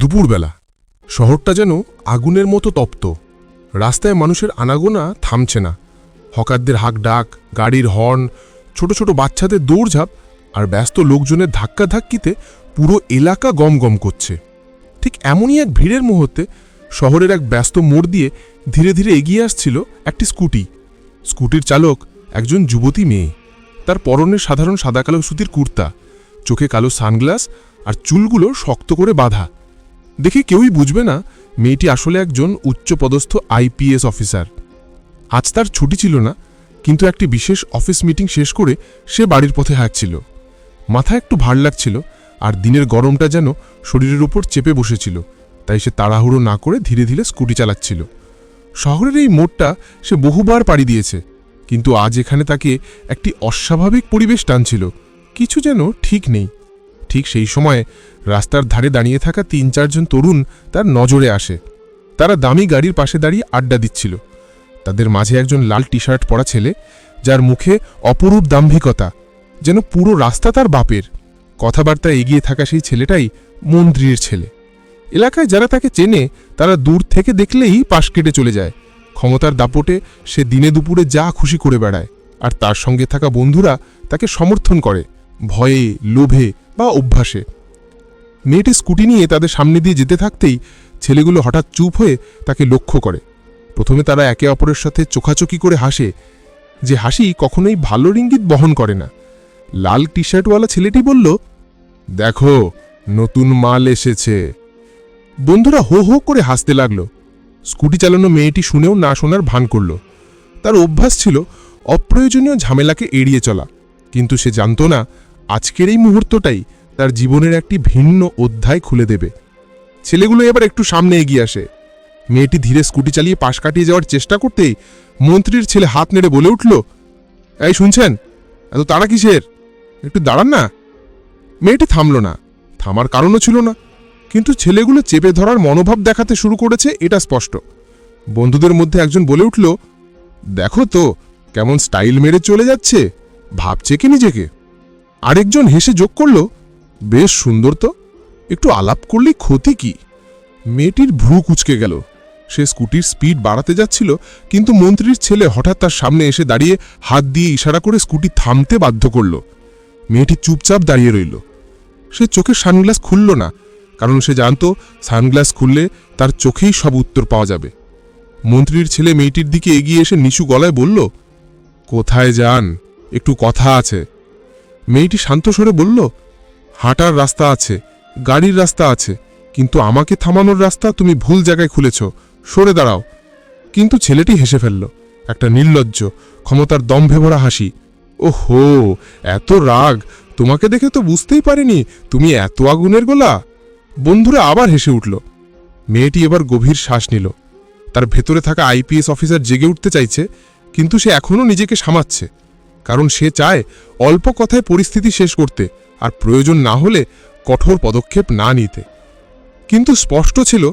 দুপুরবেলা। শহরটা যেন আগুনের মতো তপ্ত। রাস্তায় মানুষের আনাগোনা থামছে না। হকারদের হাক ডাক গাড়ির হর্ন, ছোট ছোট বাচ্চাদের দৌড়ঝাঁপ আর ব্যস্ত লোকজনের ধাক্কাধাক্কিতে পুরো এলাকা গমগম করছে। ঠিক এমনই এক ভিড়ের মুহূর্তে শহরের এক ব্যস্ত মোড় দিয়ে ধীরে ধীরে এগিয়ে আসছিল একটি স্কুটি। স্কুটির চালক একজন যুবতী মেয়ে। তার পরনে সাধারণ সাদা কালো সুতির কুর্তা, চোখে কালো সানগ্লাস আর চুলগুলো শক্ত করে বাঁধা। দেখে কেউই বুঝবে না মেয়েটি আসলে একজন উচ্চপদস্থ আইপিএস অফিসার। আজ তার ছুটি ছিল না, কিন্তু একটি বিশেষ অফিস মিটিং শেষ করে সে বাড়ির পথে হাঁটছিল। মাথা একটু ভার লাগছিল আর দিনের গরমটা যেন শরীরের উপর চেপে বসেছিল, তাই সে তাড়াহুড়ো না করে ধীরে ধীরে স্কুটি চালাচ্ছিল। শহরের এই মোড়টা সে বহুবার পাড়ি দিয়েছে, কিন্তু আজ এখানে তাকে একটি অস্বাভাবিক পরিবেশ টানছিল, কিছু যেন ঠিক নেই। ঠিক সেই সময় রাস্তার ধারে দাঁড়িয়ে থাকা তিন চারজন তরুণ তার নজরে আসে। তারা দামি গাড়ির পাশে দাঁড়িয়ে আড্ডা দিচ্ছিল। তাদের মাঝে একজন লাল টি শার্ট পরা ছেলে, যার মুখে অপরূপ দাম্ভিকতা, যেন পুরো রাস্তা তার বাপের। কথাবার্তা এগিয়ে থাকা সেই ছেলেটাই মন্ত্রীর ছেলে। এলাকায় যারা তাকে চেনে, তারা দূর থেকে দেখলেই পাশ কেটে চলে যায়। ক্ষমতার দাপটে সে দিনে দুপুরে যা খুশি করে বেড়ায়, আর তার সঙ্গে থাকা বন্ধুরা তাকে সমর্থন করে। ভয়ে, লোভে বা অভ্যাসে। মেয়েটি স্কুটি নিয়ে তাদের সামনে দিয়ে যেতে থাকতেই ছেলেগুলো হঠাৎ চুপ হয়ে তাকে লক্ষ্য করে। প্রথমে তারা একে অপরের সাথে চোখাচোখি করে হাসে, যে হাসি কখনোই ভালো ইঙ্গিত বহন করে না। লাল টি শার্টওয়ালা ছেলেটি বলল, দেখো, নতুন মাল এসেছে। বন্ধুরা হো হো করে হাসতে লাগল। স্কুটি চালানো মেয়েটি শুনেও না শোনার ভান করল। তার অভ্যাস ছিল অপ্রয়োজনীয় ঝামেলাকে এড়িয়ে চলা, কিন্তু সে জানত না আজকের এই মুহূর্তটাই তার জীবনের একটি ভিন্ন অধ্যায় খুলে দেবে। ছেলেগুলো এবার একটু সামনে এগিয়ে আসে। মেয়েটি ধীরে স্কুটি চালিয়ে পাশ কাটিয়ে যাওয়ার চেষ্টা করতেই মন্ত্রীর ছেলে হাত নেড়ে বলে উঠল, এই, শুনছেন? এত তারা কিসের? একটু দাঁড়ান না। মেয়েটি থামল না। থামার কারণও ছিল না। কিন্তু ছেলেগুলো চেপে ধরার মনোভাব দেখাতে শুরু করেছে এটা স্পষ্ট। বন্ধুদের মধ্যে একজন বলে উঠল, দেখো তো, কেমন স্টাইল মেরে চলে যাচ্ছে। ভাবছে কি নিজেকে? আরেকজন হেসে যোগ করল, বেশ সুন্দর তো, একটু আলাপ করলেই ক্ষতি কি? মেয়েটির ভ্রু কুচকে গেল। সে স্কুটির স্পিড বাড়াতে যাচ্ছিল, কিন্তু মন্ত্রীর ছেলে হঠাৎ তার সামনে এসে দাঁড়িয়ে হাত দিয়ে ইশারা করে স্কুটি থামতে বাধ্য করল। মেয়েটি চুপচাপ দাঁড়িয়ে রইল। সে চোখের সানগ্লাস খুলল না, কারণ সে জানত সানগ্লাস খুললে তার চোখেই সব উত্তর পাওয়া যাবে। মন্ত্রীর ছেলে মেয়েটির দিকে এগিয়ে এসে নিচু গলায় বলল, কোথায় যান? একটু কথা আছে। মেয়েটি শান্ত স্বরে বলল, হাঁটার রাস্তা আছে, গাড়ির রাস্তা আছে, কিন্তু আমাকে থামানোর রাস্তা তুমি ভুল জায়গায় খুলেছ। সরে দাঁড়াও। কিন্তু ছেলেটি হেসে ফেলল, একটা নির্লজ্জ, ক্ষমতার দম্ভে ভরা হাসি। ও হো এত রাগ! তোমাকে দেখে তো বুঝতেই পারিনি, তুমি এত আগুনের গোলা! বন্ধুরা আবার হেসে উঠল। মেয়েটি এবার গভীর শ্বাস নিল। তার ভেতরে থাকা আইপিএস অফিসার জেগে উঠতে চাইছে, কিন্তু সে এখনও নিজেকে সামাচ্ছে। কারণ সে চায় অল্প কথায় পরিস্থিতি শেষ করতে আর প্রয়োজন না হলে কঠোর পদক্ষেপ না নিতে। কিন্তু স্পষ্ট ছিল,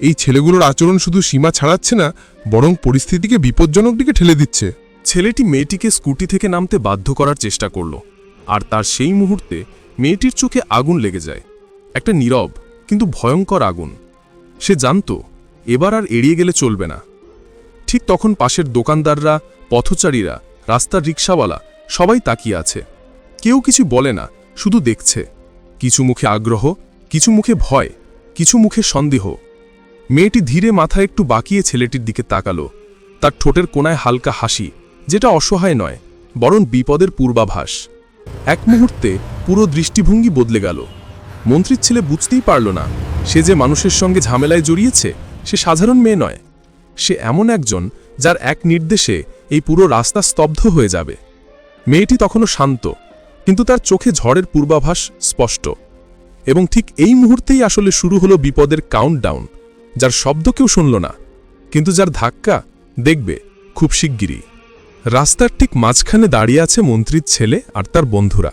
এই ছেলেগুলোর আচরণ শুধু সীমা ছাড়াচ্ছে না, বরং পরিস্থিতিকে বিপজ্জনক দিকে ঠেলে দিচ্ছে। ছেলেটি মেয়েটিকে স্কুটি থেকে নামতে বাধ্য করার চেষ্টা করল, আর তার সেই মুহূর্তে মেয়েটির চোখে আগুন লেগে যায়। একটা নীরব, কিন্তু ভয়ঙ্কর আগুন। সে জানত, এবার আর এড়িয়ে গেলে চলবে না। ঠিক তখন পাশের দোকানদাররা, পথচারীরা রাস্তার রিক্সাওয়ালা সবাই তাকিয়ে আছে। কেউ কিছু বলে না, শুধু দেখছে। কিছু মুখে আগ্রহ, কিছু মুখে ভয়, কিছু মুখে সন্দেহ। মেয়েটি ধীরে মাথা একটু বাঁকিয়ে ছেলেটির দিকে তাকালো। তার ঠোঁটের কোনায় হালকা হাসি, যেটা অসহায় নয়, বরং বিপদের পূর্বাভাস। এক মুহূর্তে পুরো দৃষ্টিভঙ্গি বদলে গেল। মন্ত্রীর ছেলে বুঝতেই পারল না, সে যে মানুষের সঙ্গে ঝামেলায় জড়িয়েছে, সে সাধারণ মেয়ে নয়। সে এমন একজন যার এক নির্দেশে এই পুরো রাস্তা স্তব্ধ হয়ে যাবে। মেয়েটি তখনও শান্ত, কিন্তু তার চোখে ঝড়ের পূর্বাভাস স্পষ্ট। এবং ঠিক এই মুহূর্তেই আসলে শুরু হলো বিপদের কাউন্টডাউন যার শব্দ কেউ শুনল না, কিন্তু যার ধাক্কা, দেখবে, খুব শিগগিরই। রাস্তার ঠিক মাঝখানে দাঁড়িয়ে আছে মন্ত্রীর ছেলে আর তার বন্ধুরা।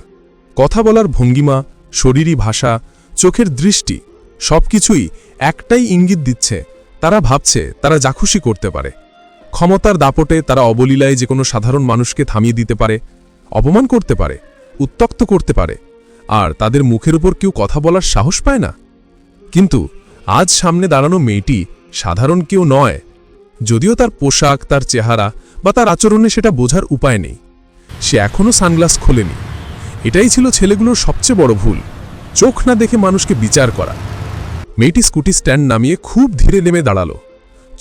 কথা বলার ভঙ্গিমা, শরীরী ভাষা, চোখের দৃষ্টি, সবকিছুই একটাই ইঙ্গিত দিচ্ছে, তারা ভাবছে, তারা যা খুশি করতে পারে। ক্ষমতার দাপটে তারা অবলীলায় যে কোনো সাধারণ মানুষকে থামিয়ে দিতে পারে, অপমান করতে পারে উত্তক্ত করতে পারে, আর তাদের মুখের উপর কেউ কথা বলার সাহস পায় না। কিন্তু আজ সামনে দাঁড়ানো মেয়েটি সাধারণ কেউ নয়, যদিও তার পোশাক, তার চেহারা বা তার আচরণে সেটা বোঝার উপায় নেই। সে এখনও সানগ্লাস খোলেনি। এটাই ছিল ছেলেগুলোর সবচেয়ে বড় ভুল, চোখ না দেখে মানুষকে বিচার করা। মেয়েটি স্কুটি স্ট্যান্ড নামিয়ে খুব ধীরে নেমে দাঁড়াল।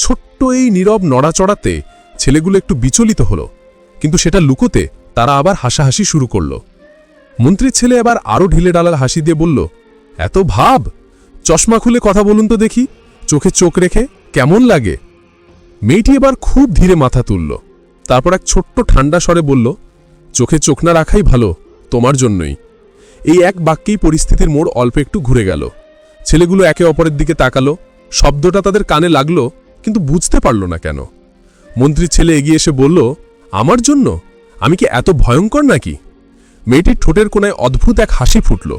ছোট্ট এই নীরব নড়াচড়াতে ছেলেগুলো একটু বিচলিত হলো, কিন্তু সেটা লুকোতে তারা আবার হাসাহাসি শুরু করল। মন্ত্রীর ছেলে এবার আরও ঢিলে ডালাল হাসি দিয়ে বলল, এত ভাব! চশমা খুলে কথা বলুন তো দেখি, চোখে চোখ রেখে কেমন লাগে? মেয়েটি এবার খুব ধীরে মাথা তুলল, তারপর এক ছোট্ট ঠান্ডা স্বরে বলল, চোখে চোখ না রাখাই ভালো, তোমার জন্যই। এই এক বাক্যেই পরিস্থিতির মোড় অল্প একটু ঘুরে গেল। ছেলেগুলো একে অপরের দিকে তাকালো, শব্দটা তাদের কানে লাগল কিন্তু বুঝতে পারল না কেন। মন্ত্রীর ছেলে এগিয়ে এসে বলল, আমার জন্য? আমি কি এত ভয়ঙ্কর নাকি? মেয়েটির ঠোঁটের কোনায় অদ্ভুত এক হাসি ফুটল।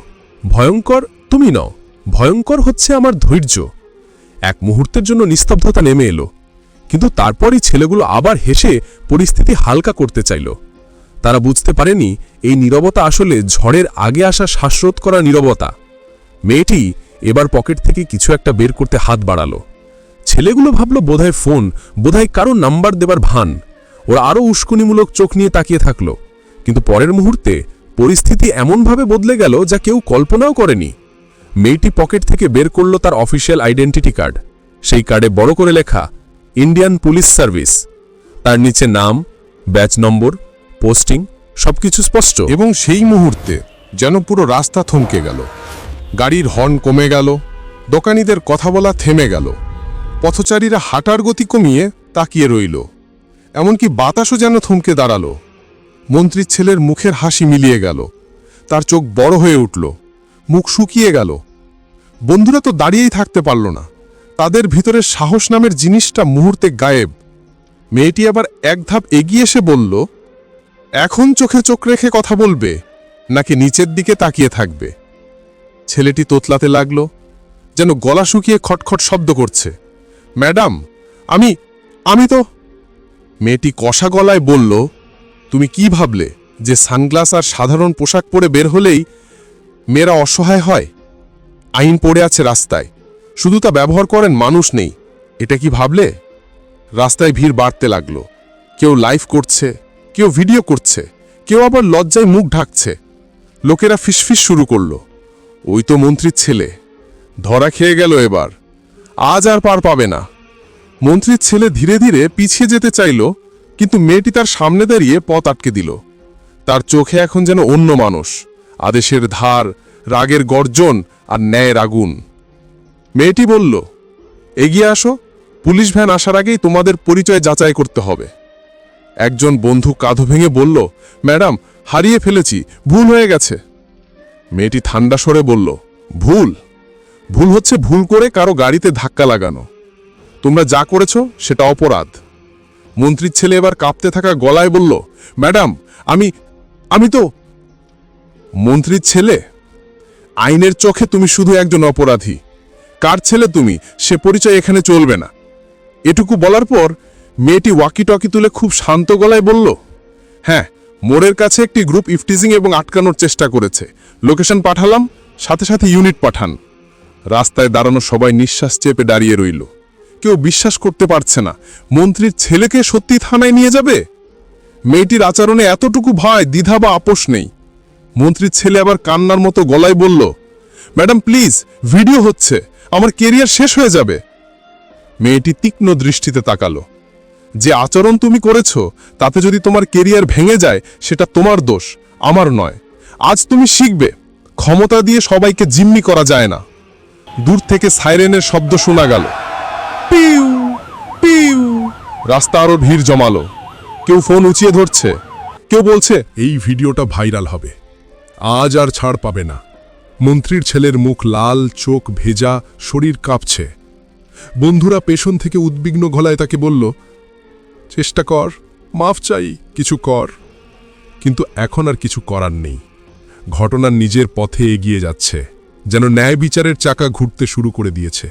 ভয়ঙ্কর? তুমি নও। ভয়ঙ্কর হচ্ছে আমার ধৈর্য। এক মুহূর্তের জন্য নিস্তব্ধতা নেমে এলো। কিন্তু তারপরই ছেলেগুলো আবার হেসে পরিস্থিতি হালকা করতে চাইল। তারা বুঝতে পারেনি এই নীরবতা আসলে ঝড়ের আগে আসা শ্বাসরোধ করা নীরবতা। মেয়েটি এবার পকেট থেকে কিছু একটা বের করতে হাত বাড়ালো। ছেলেগুলো ভাবল বোধহয় ফোন, বোধহয় কারও নাম্বার দেবার ভান। ওরা আরও উস্কুনিমূলক চোখ নিয়ে তাকিয়ে থাকল। কিন্তু পরের মুহূর্তে পরিস্থিতি এমনভাবে বদলে গেল যা কেউ কল্পনাও করেনি। মেয়েটি পকেট থেকে বের করল তার অফিসিয়াল আইডেন্টিটি কার্ড। সেই কার্ডে বড় করে লেখা, ইন্ডিয়ান পুলিশ সার্ভিস। তার নিচে নাম, ব্যাচ নম্বর, পোস্টিং, সবকিছু স্পষ্ট। এবং সেই মুহূর্তে যেন পুরো রাস্তা থমকে গেল। গাড়ির হর্ন কমে গেল। দোকানিদের কথা বলা থেমে গেল। পথচারীরা হাঁটার গতি কমিয়ে তাকিয়ে রইল। এমনকি বাতাসও যেন থমকে দাঁড়াল। মন্ত্রীর ছেলের মুখের হাসি মিলিয়ে গেল। তার চোখ বড় হয়ে উঠল। মুখ শুকিয়ে গেল। বন্ধুরা তো দাঁড়িয়েই থাকতে পারল না। তাদের ভিতরে সাহস নামের জিনিসটা মুহূর্তে গায়েব। মেয়েটি আবার এক ধাপ এগিয়ে এসে বলল, এখন চোখে চোখ রেখে কথা বলবে, নাকি নিচের দিকে তাকিয়ে থাকবে? ছেলেটি তোতলাতে লাগল, যেন গলা শুকিয়ে খটখট শব্দ করছে। ম্যাডাম, আমি আমি তো মেয়েটি কষা গলায় বলল, তুমি কি ভাবলে যে সানগ্লাস আর সাধারণ পোশাক পরে বের হলেই মেয়েরা অসহায় হয়? আইন পড়ে আছে রাস্তায়, শুধু তা ব্যবহার করেন মানুষ নেই, এটা কি ভাবলে? রাস্তায় ভিড় বাড়তে লাগল, কেউ লাইভ করছে, কেউ ভিডিও করছে, কেউ আবার লজ্জায় মুখ ঢাকছে। লোকেরা ফিসফিস শুরু করল, ওই তো মন্ত্রীর ছেলে, ধরা খেয়ে গেল এবার আজ আর পার পাবে না। মন্ত্রীর ছেলে ধীরে ধীরে পিছিয়ে যেতে চাইল, কিন্তু মেয়েটি তার সামনে দাঁড়িয়ে পথ আটকে দিল। তার চোখে এখন যেন অন্য মানুষ, আদেশের ধার, রাগের গর্জন আর ন্যায়ের আগুন। মেয়েটি বলল, এগিয়ে আসো, পুলিশ ভ্যান আসার আগেই তোমাদের পরিচয় যাচাই করতে হবে। একজন বন্ধু কাঁধো ভেঙে বলল, ম্যাডাম, হারিয়ে ফেলেছি, ভুল হয়ে গেছে। মেয়েটি ঠান্ডা স্বরে বলল, ভুল? ভুল হচ্ছে ভুল করে কারও গাড়িতে ধাক্কা লাগানো। তোমরা যা করেছ, সেটা অপরাধ। মন্ত্রীর ছেলে এবার কাঁপতে থাকা গলায় বলল, ম্যাডাম, আমি আমি তো মন্ত্রীর ছেলে, আইনের চোখে তুমি শুধু একজন অপরাধী। কার ছেলে তুমি? সে পরিচয় এখানে চলবে না। এটুকু বলার পর মেয়েটি ওয়াকি টকি তুলে খুব শান্ত গলায় বলল হ্যাঁ মোড়ের কাছে একটি গ্রুপ ইফটিজিং এবং আটকানোর চেষ্টা করেছে। লোকেশন পাঠালাম, সাথে সাথে ইউনিট পাঠান। রাস্তায় দাঁড়ানো সবাই নিঃশ্বাস চেপে দাঁড়িয়ে রইল। কেউ বিশ্বাস করতে পারছে না, মন্ত্রীর ছেলেকে সত্যি থানায় নিয়ে যাবে? মেয়েটির আচরণে এতটুকু ভয়, দ্বিধা বা আপোষ নেই। মন্ত্রীর ছেলে আবার কান্নার মতো গলায় বলল, ম্যাডাম, প্লিজ, ভিডিও হচ্ছে, আমার কেরিয়ার শেষ হয়ে যাবে। মেয়েটি তীক্ষ্ণ দৃষ্টিতে তাকালো। যে আচরণ তুমি করেছ, তাতে যদি তোমার কেরিয়ার ভেঙে যায়, সেটা তোমার দোষ, আমার নয়। আজ তুমি শিখবে, ক্ষমতা দিয়ে সবাইকে জিম্মি করা যায় না। দূর থেকে সাইরেনের শব্দ শোনা গেল। পিউ পিউ। রাস্তা আরও ভিড় জমালো। কেউ ফোন উঁচিয়ে ধরছে। কেউ বলছে, এই ভিডিওটা ভাইরাল হবে। আজ আর ছাড় পাবে না। মন্ত্রীর ছেলের মুখ লাল, চোখ ভেজা, শরীর কাঁপছে। বন্ধুরা পেছন থেকে উদ্বিগ্ন গলায় তাকে বলল, চেষ্টা কর, মাফ চাই, কিছু কর। কিন্তু এখন আর কিছু করার নেই। ঘটনার নিজের পথে এগিয়ে যাচ্ছে। যেন ন্যায় বিচারের চাকা ঘুরতে শুরু করে দিয়েছে।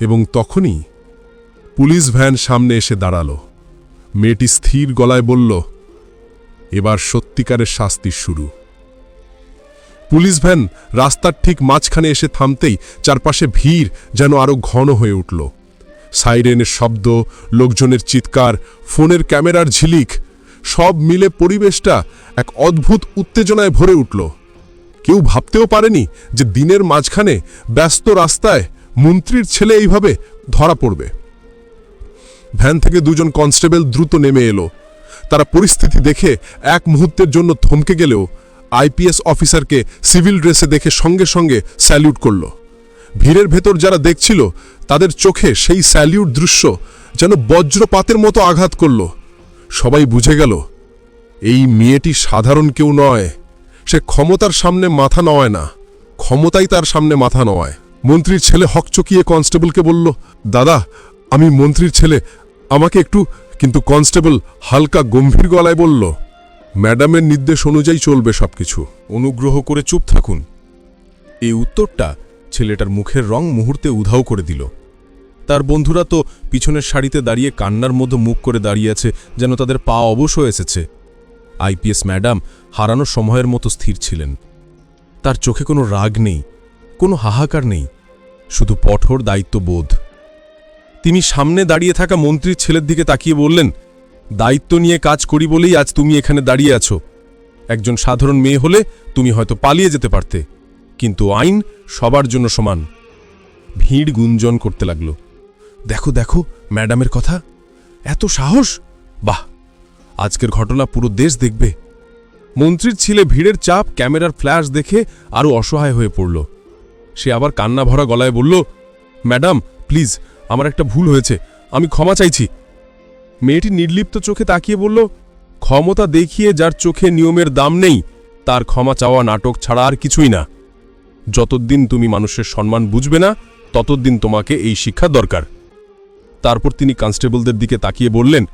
এবং তখনই পুলিশ ভ্যান সামনে এসে দাঁড়াল। মেয়েটি স্থির গলায় বলল, এবার সত্যিকারের শাস্তি শুরু। পুলিশ ভ্যান রাস্তার ঠিক মাঝখানে এসে থামতেই চারপাশে ভিড় যেন আরও ঘন হয়ে উঠল। সাইরেনের শব্দ, লোকজনের চিৎকার, ফোনের ক্যামেরার ঝিলিক, সব মিলে পরিবেশটা এক অদ্ভুত উত্তেজনায় ভরে উঠল। কেউ ভাবতেও পারেনি যে দিনের মাঝখানে ব্যস্ত রাস্তায় মন্ত্রীর ছেলে এইভাবে ধরা পড়বে। ভ্যান থেকে দুজন কনস্টেবল দ্রুত নেমে এলো। তারা পরিস্থিতি দেখে এক মুহূর্তের জন্য থমকে গেলেও আইপিএস অফিসারকে সিভিল ড্রেসে দেখে সঙ্গে সঙ্গে স্যালিউট করল। ভিড়ের ভেতর যারা দেখছিল, তাদের চোখে সেই স্যালিউট দৃশ্য যেন বজ্রপাতের মতো আঘাত করল। সবাই বুঝে গেল, এই মেয়েটি সাধারণ কেউ নয়। সে ক্ষমতার সামনে মাথা নয় না, ক্ষমতাই তার সামনে মাথা নয় মন্ত্রীর ছেলে হকচকিয়ে কনস্টেবলকে বলল, দাদা, আমি মন্ত্রীর ছেলে। আমাকে একটু, কিন্তু কনস্টেবল হালকা গম্ভীর গলায় বলল, ম্যাডামের নির্দেশ অনুযায়ী চলবে সবকিছু। অনুগ্রহ করে চুপ থাকুন। এই উত্তরটা ছেলেটার মুখের রং মুহূর্তে উধাও করে দিল। তার বন্ধুরা তো পিছনের শাড়িতে দাঁড়িয়ে কান্নার মধ্যে মুখ করে দাঁড়িয়ে আছে, যেন তাদের পা অবশ হয়ে এসেছে। আইপিএস ম্যাডাম হারানো সময়ের মতো স্থির ছিলেন। তার চোখে কোনো রাগ নেই, কোনো হাহাকার নেই, শুধু কঠোর দায়িত্ববোধ। তিনি সামনে দাঁড়িয়ে থাকা মন্ত্রীর ছেলের দিকে তাকিয়ে বললেন, দায়িত্ব নিয়ে কাজ করি বলেই আজ তুমি এখানে দাঁড়িয়ে আছো। একজন সাধারণ মেয়ে হলে তুমি হয়তো পালিয়ে যেতে পারতে, কিন্তু আইন সবার জন্য সমান। ভিড় গুঞ্জন করতে লাগল। দেখো দেখো, ম্যাডামের কথা, এত সাহস? বাহ! আজকের ঘটনা পুরো দেশ দেখবে। মন্ত্রীর ছেলে ভিড়ের চাপ, ক্যামেরার ফ্ল্যাশ দেখে আরও অসহায় হয়ে পড়ল। সে আবার কান্না ভরা গলায় বলল, ম্যাডাম, প্লিজ, আমার একটা ভুল হয়েছে, আমি ক্ষমা চাইছি। মেয়েটি নির্লিপ্ত চোখে তাকিয়ে বলল, ক্ষমতা দেখিয়ে যার চোখে নিয়মের দাম নেই, তার ক্ষমা চাওয়া নাটক ছাড়া আর কিছুই না। যতদিন তুমি মানুষের সম্মান বুঝবে না, ততদিন তোমাকে এই শিক্ষা দরকার। তারপর তিনি কনস্টেবলদের দিকে তাকিয়ে বললেন,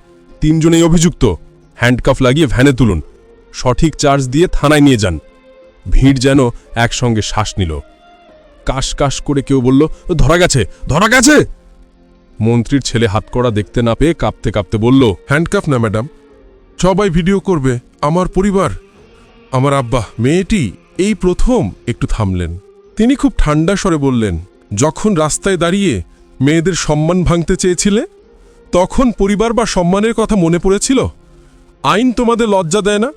তিনজনেই অভিযুক্ত। হ্যান্ডকাফ লাগিয়ে ভ্যানে তুলুন। সঠিক চার্জ দিয়ে থানায় নিয়ে যান। ভিড় যেন একসঙ্গে শ্বাস নিল। কাশ কাশ করে কেউ বলল, ধরা গেছে ধরা গেছে! মন্ত্রীর ছেলে হাতকড়া দেখতে না পেয়ে কাঁপতে কাঁপতে বলল, হ্যান্ডকাফ না, ম্যাডাম। সবাই ভিডিও করবে, আমার পরিবার। আমার আব্বা, মেয়েটি, এই প্রথম। একটু থামলেন। তিনি খুব ঠান্ডা স্বরে বললেন, যখন রাস্তায় দাঁড়িয়ে মেয়েদের সম্মান ভাঙতে চেয়েছিলে, তখন পরিবার বা সম্মানের কথা মনে পড়েছিল? আইন তোমাদের লজ্জা দেয় না?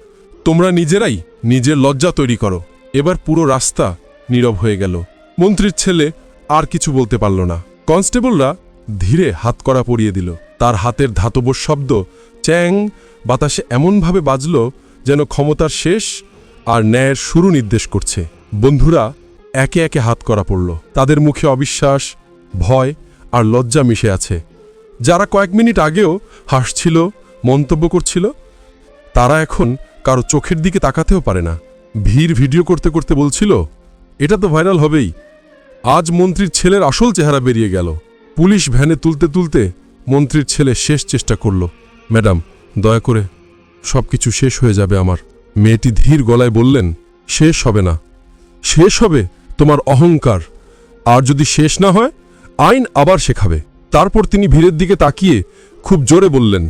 তোমরা নিজেরাই নিজের লজ্জা তৈরি করো। এবার পুরো রাস্তা নীরব হয়ে গেল। মন্ত্রীর ছেলে আর কিছু বলতে পারল না। কনস্টেবলরা ধীরে হাত করা পরিয়ে দিল। তার হাতের ধাতব শব্দ চ্যাং বাতাসে এমনভাবে বাজল যেন ক্ষমতার শেষ আর ন্যায়ের শুরু নির্দেশ করছে। বন্ধুরা একে একে হাত করা পড়ল। তাদের মুখে অবিশ্বাস, ভয় আর লজ্জা মিশে আছে। যারা কয়েক মিনিট আগেও হাসছিল, মন্তব্য করছিল তারা এখন কারও চোখের দিকে তাকাতেও পারে না। ভিড় ভিডিও করতে করতে বলছিল, এটা তো ভাইরাল হবেই। আজ মন্ত্রীর ছেলের আসল চেহারা বেরিয়ে গেল। পুলিশ ভ্যানে তুলতে তুলতে মন্ত্রীর ছেলে শেষ চেষ্টা করল। ম্যাডাম, দয়া করে সব কিছু শেষ হয়ে যাবে আমার। মেয়েটি ধীর গলায় বললেন, শেষ হবে না। শেষ হবে তোমার অহংকার। আর যদি শেষ না হয়, আইন আবার শেখাবে। তারপর তিনি ভিড়ের দিকে তাকিয়ে খুব জোরে বললেন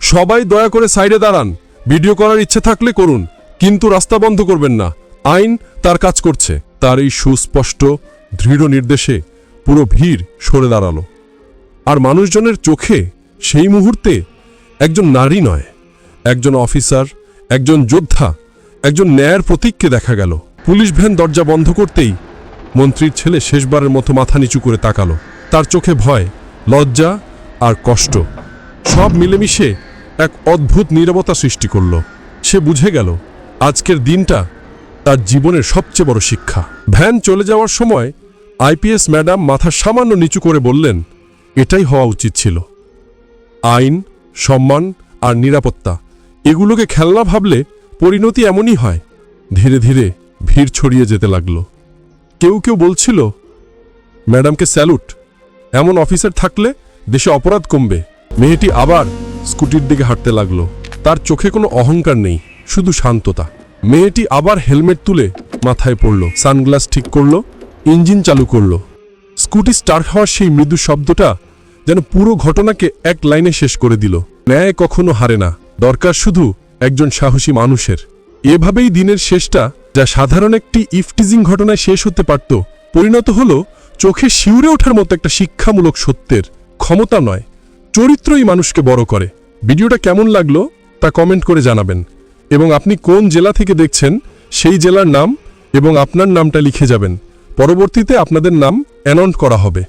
সবাই দয়া করে সাইডে দাঁড়ান। ভিডিও করার ইচ্ছে থাকলে করুন, কিন্তু রাস্তা বন্ধ করবেন না। আইন তার কাজ করছে। তার এই সুস্পষ্ট, দৃঢ় নির্দেশে পুরো ভিড় সরে দাঁড়াল। আর মানুষজনের চোখে সেই মুহূর্তে একজন নারী নয়, একজন অফিসার, একজন যোদ্ধা, একজন ন্যায়ের প্রতীককে দেখা গেল। পুলিশ ভ্যান দরজা বন্ধ করতেই মন্ত্রীর ছেলে শেষবারের মতো মাথা নিচু করে তাকালো। তার চোখে ভয়, লজ্জা আর কষ্ট। সব মিলেমিশে এক অদ্ভুত নীরবতা সৃষ্টি করল। সে বুঝে গেল, আজকের দিনটা তার জীবনের সবচেয়ে বড় শিক্ষা। ভ্যান চলে যাওয়ার সময় আইপিএস ম্যাডাম মাথা সামান্য নিচু করে বললেন, এটাই হওয়া উচিত ছিল। আইন, সম্মান আর নিরাপত্তা, এগুলোকে খেলনা ভাবলে পরিণতি এমনই হয়। ধীরে ধীরে ভিড় ছড়িয়ে যেতে লাগল। কেউ কেউ বলছিল, ম্যাডামকে স্যালুট, এমন অফিসার থাকলে দেশে অপরাধ কমবে। মেয়েটি আবার স্কুটির দিকে হাঁটতে লাগল। তার চোখে কোনো অহংকার নেই, শুধু শান্ততা। মেয়েটি আবার হেলমেট তুলে মাথায় পড়ল, সানগ্লাস ঠিক করল, ইঞ্জিন চালু করল। স্কুটি স্টার্ট হওয়ার সেই মৃদু শব্দটা যেন পুরো ঘটনাকে এক লাইনে শেষ করে দিল। ন্যায় কখনো হারে না, দরকার শুধু একজন সাহসী মানুষের। এভাবেই দিনের শেষটা, যা সাধারণ একটি ইফটিজিং ঘটনায় শেষ হতে পারত, পরিণত হলো চোখে শিউরে ওঠার মতো একটা শিক্ষামূলক সত্যের, ক্ষমতা নয়, চরিত্রই মানুষকে বড় করে। ভিডিওটা কেমন লাগল তা কমেন্ট করে জানাবেন এবং আপনি কোন জেলা থেকে দেখছেন সেই জেলার নাম এবং আপনার নামটা লিখে যাবেন। পরবর্তীতে আপনাদের নাম অ্যানাউন্ট করা হবে।